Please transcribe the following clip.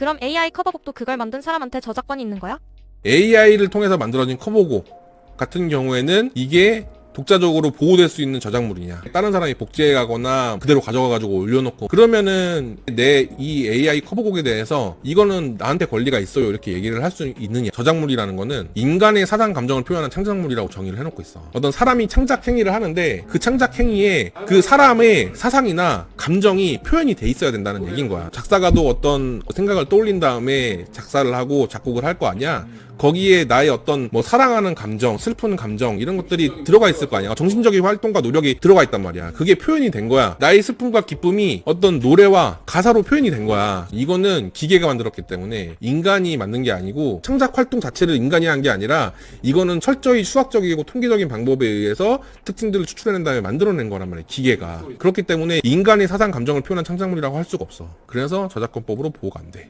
그럼 AI 커버곡도 그걸 만든 사람한테 저작권이 있는 거야? AI를 통해서 만들어진 커버곡 같은 경우에는 이게 독자적으로 보호될 수 있는 저작물이냐. 다른 사람이 복제해 가거나 그대로 가져가 가지고 올려놓고 그러면은 내 이 AI 커버곡에 대해서 이거는 나한테 권리가 있어요. 이렇게 얘기를 할 수 있느냐. 저작물이라는 거는 인간의 사상 감정을 표현한 창작물이라고 정의를 해놓고 있어. 어떤 사람이 창작 행위를 하는데 그 창작 행위에 그 사람의 사상이나 감정이 표현이 돼 있어야 된다는 얘기인 거야. 작사가도 어떤 생각을 떠올린 다음에 작사를 하고 작곡을 할 거 아니야? 거기에 나의 어떤 뭐 사랑하는 감정, 슬픈 감정 이런 것들이 들어가 있을 거 아니야. 정신적인 활동과 노력이 들어가 있단 말이야. 그게 표현이 된 거야. 나의 슬픔과 기쁨이 어떤 노래와 가사로 표현이 된 거야. 이거는 기계가 만들었기 때문에 인간이 만든 게 아니고 창작 활동 자체를 인간이 한 게 아니라 이거는 철저히 수학적이고 통계적인 방법에 의해서 특징들을 추출해낸 다음에 만들어낸 거란 말이야. 기계가. 그렇기 때문에 인간의 사상 감정을 표현한 창작물이라고 할 수가 없어. 그래서 저작권법으로 보호가 안 돼.